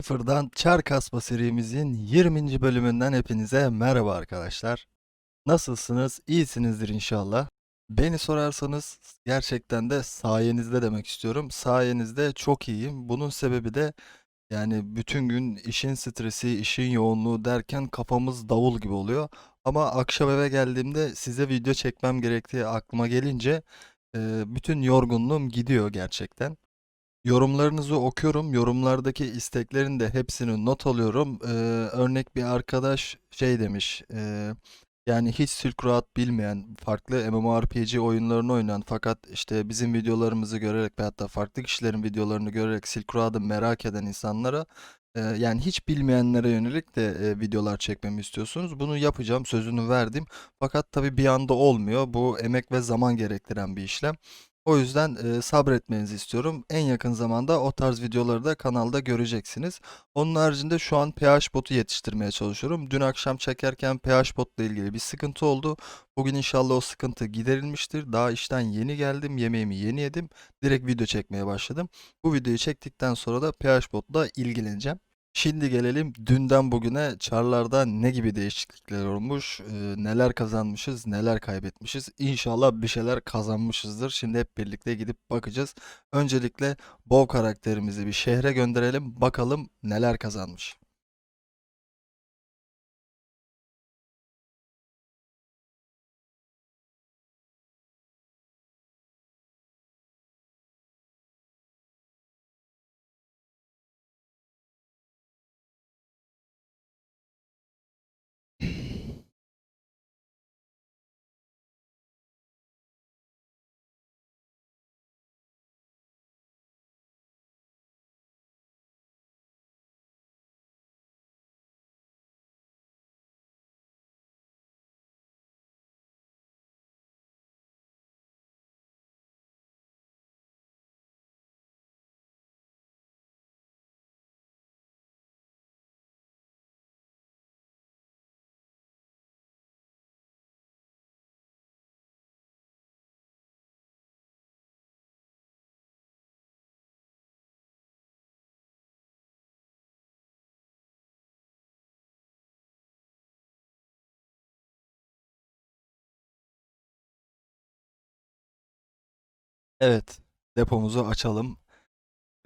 Sıfırdan Çar Kasma serimizin 20. bölümünden hepinize merhaba arkadaşlar. Nasılsınız? İyisinizdir inşallah. Beni sorarsanız gerçekten de sayenizde demek istiyorum. Sayenizde çok iyiyim. Bunun sebebi de yani bütün gün işin stresi, işin yoğunluğu derken kafamız davul gibi oluyor. Ama akşam eve geldiğimde size video çekmem gerektiği aklıma gelince bütün yorgunluğum gidiyor gerçekten. Yorumlarınızı okuyorum. Yorumlardaki isteklerin de hepsini not alıyorum. Ee, örnek bir arkadaş şey demiş. e, yani hiç Silk Road bilmeyen, farklı MMORPG oyunlarını oynayan fakat işte bizim videolarımızı görerek veyahut da farklı kişilerin videolarını görerek Silk Road'ı merak eden insanlara e, yani hiç bilmeyenlere yönelik de e, videolar çekmemi istiyorsunuz. Bunu yapacağım, sözünü verdim. Fakat tabii bir anda olmuyor. Bu emek ve zaman gerektiren bir işlem. O yüzden e, sabretmenizi istiyorum. En yakın zamanda o tarz videoları da kanalda göreceksiniz. Onun haricinde şu an pH botu yetiştirmeye çalışıyorum. Dün akşam çekerken pH botla ilgili bir sıkıntı oldu. Bugün inşallah o sıkıntı giderilmiştir. Daha işten yeni geldim, yemeğimi yeni yedim. Direkt video çekmeye başladım. Bu videoyu çektikten sonra da pH botla ilgileneceğim. Şimdi gelelim dünden bugüne çarlarda ne gibi değişiklikler olmuş, e, neler kazanmışız, neler kaybetmişiz. İnşallah bir şeyler kazanmışızdır. Şimdi hep birlikte gidip bakacağız. Öncelikle Bow karakterimizi bir şehre gönderelim. Bakalım neler kazanmış. Evet, depomuzu açalım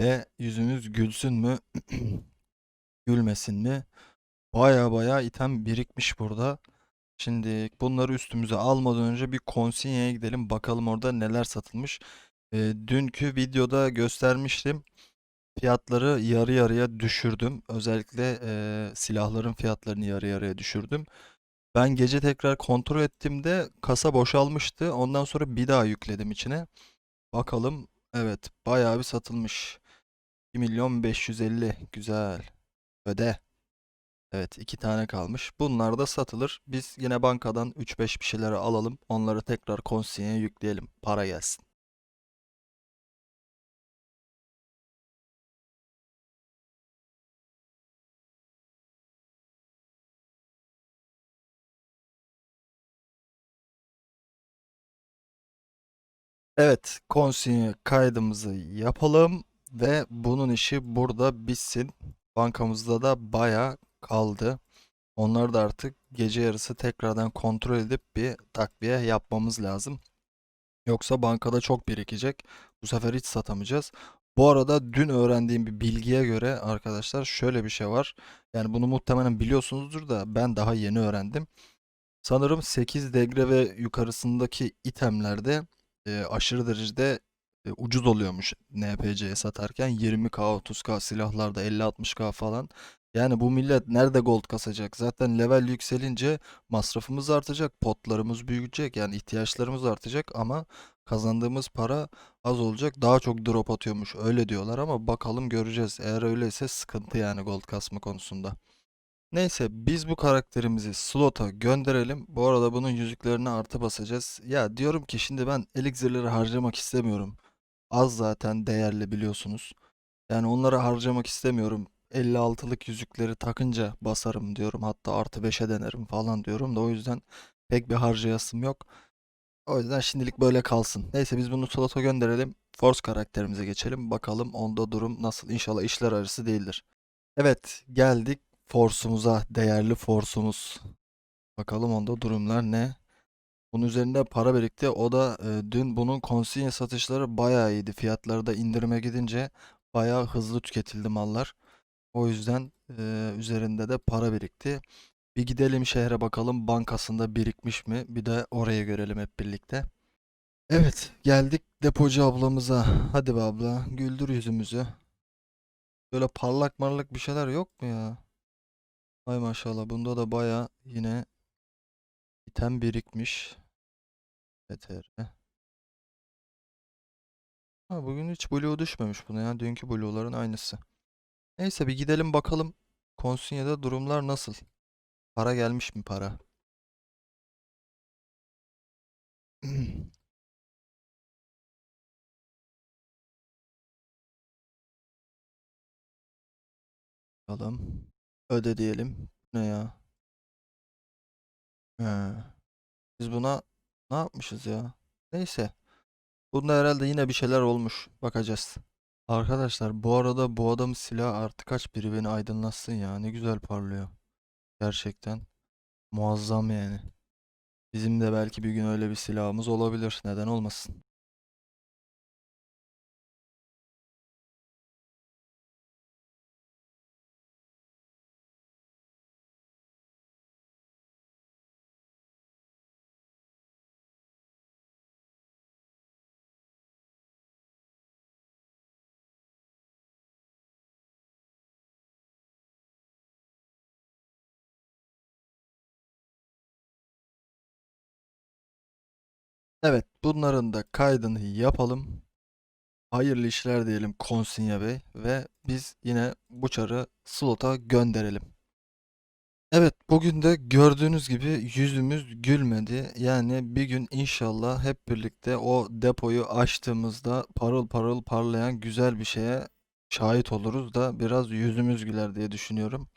ve yüzümüz gülsün mü, gülmesin mi? Baya baya item birikmiş burada. Şimdi bunları üstümüze almadan önce bir konsinyeye gidelim. Bakalım orada neler satılmış. Ee, dünkü videoda göstermiştim. Fiyatları yarı yarıya düşürdüm. Özellikle e, silahların fiyatlarını yarı yarıya düşürdüm. Ben gece tekrar kontrol ettiğimde kasa boşalmıştı. Ondan sonra bir daha yükledim içine. Bakalım. Evet, bayağı bir satılmış. 2 milyon 550. Güzel. Öde. Evet, iki tane kalmış. Bunlar da satılır. Biz yine bankadan 3-5 bir şeyleri alalım. Onları tekrar konsinyeye yükleyelim. Para gelsin. Evet, konsinye kaydımızı yapalım ve bunun işi burada bitsin. Bankamızda da bayağı kaldı. Onları da artık gece yarısı tekrardan kontrol edip bir takviye yapmamız lazım. Yoksa bankada çok birikecek. Bu sefer hiç satamayacağız. Bu arada dün öğrendiğim bir bilgiye göre arkadaşlar şöyle bir şey var. Yani bunu muhtemelen biliyorsunuzdur da ben daha yeni öğrendim. Sanırım 8 degre ve yukarısındaki itemlerde e, aşırı derecede e, ucuz oluyormuş NPC'ye satarken 20k 30k silahlarda 50-60k falan. Yani bu millet nerede gold kasacak? Zaten level yükselince masrafımız artacak, potlarımız büyüyecek, yani ihtiyaçlarımız artacak ama kazandığımız para az olacak. Daha çok drop atıyormuş öyle diyorlar ama bakalım göreceğiz. Eğer öyleyse sıkıntı yani gold kasma konusunda. Neyse biz bu karakterimizi slota gönderelim. Bu arada bunun yüzüklerini artı basacağız. Ya diyorum ki şimdi ben elixirleri harcamak istemiyorum. Az zaten değerli biliyorsunuz. Yani onları harcamak istemiyorum. 56'lık yüzükleri takınca basarım diyorum. Hatta artı 5'e denerim falan diyorum da o yüzden pek bir harcayasım yok. O yüzden şimdilik böyle kalsın. Neyse biz bunu slota gönderelim. Force karakterimize geçelim. Bakalım onda durum nasıl. İnşallah işler arası değildir. Evet, geldik Force'umuza, değerli Force'umuz. Bakalım onda durumlar ne? Bunun üzerinde para birikti. O da e, dün bunun konsinye satışları bayağı iyiydi. Fiyatları da indirime gidince bayağı hızlı tüketildi mallar. O yüzden e, üzerinde de para birikti. Bir gidelim şehre bakalım bankasında birikmiş mi? Bir de orayı görelim hep birlikte. Evet, geldik depocu ablamıza. Hadi be abla, güldür yüzümüzü. Böyle parlak marlak bir şeyler yok mu ya? Ay maşallah bunda da baya yine item birikmiş. BTR. Ha, bugün hiç blue düşmemiş buna ya. Dünkü blue'ların aynısı. Neyse bir gidelim bakalım. Konsinyede durumlar nasıl? Para gelmiş mi para? Bakalım. Öde diyelim. Ne ya? He. Biz buna ne yapmışız ya? Neyse. Bunda herhalde yine bir şeyler olmuş. Bakacağız. Arkadaşlar bu arada bu adamın silahı artık kaç biri beni aydınlatsın ya. Ne güzel parlıyor. Gerçekten. Muazzam yani. Bizim de belki bir gün öyle bir silahımız olabilir. Neden olmasın? Evet, bunların da kaydını yapalım. Hayırlı işler diyelim Konsinya Bey ve biz yine bu çarı slota gönderelim. Evet, bugün de gördüğünüz gibi yüzümüz gülmedi. Yani bir gün inşallah hep birlikte o depoyu açtığımızda parıl parıl parlayan güzel bir şeye şahit oluruz da biraz yüzümüz güler diye düşünüyorum.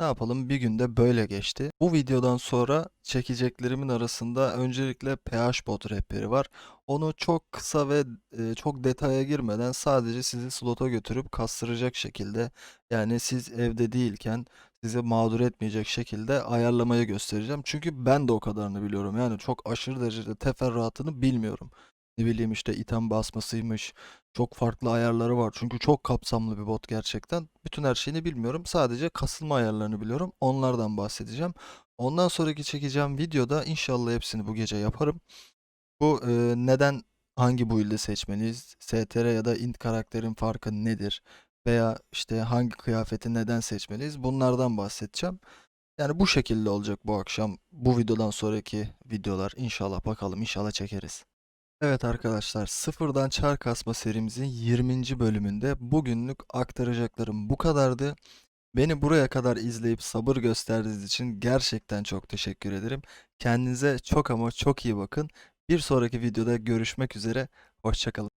Ne yapalım bir günde böyle geçti. Bu videodan sonra çekeceklerimin arasında öncelikle PH bot rehberi var. Onu çok kısa ve e, çok detaya girmeden sadece sizi slota götürüp kastıracak şekilde yani siz evde değilken sizi mağdur etmeyecek şekilde ayarlamayı göstereceğim. Çünkü ben de o kadarını biliyorum. Yani çok aşırı derecede teferruatını bilmiyorum. Ne bileyim işte item basmasıymış. Çok farklı ayarları var. Çünkü çok kapsamlı bir bot gerçekten. Bütün her şeyini bilmiyorum. Sadece kasılma ayarlarını biliyorum. Onlardan bahsedeceğim. Ondan sonraki çekeceğim videoda inşallah hepsini bu gece yaparım. Bu e, neden hangi build'i seçmeliyiz? STR ya da int karakterin farkı nedir? Veya işte hangi kıyafeti neden seçmeliyiz? Bunlardan bahsedeceğim. Yani bu şekilde olacak bu akşam. Bu videodan sonraki videolar inşallah bakalım inşallah çekeriz. Evet arkadaşlar sıfırdan çar kasma serimizin 20. bölümünde bugünlük aktaracaklarım bu kadardı. Beni buraya kadar izleyip sabır gösterdiğiniz için gerçekten çok teşekkür ederim. Kendinize çok ama çok iyi bakın. Bir sonraki videoda görüşmek üzere. Hoşçakalın.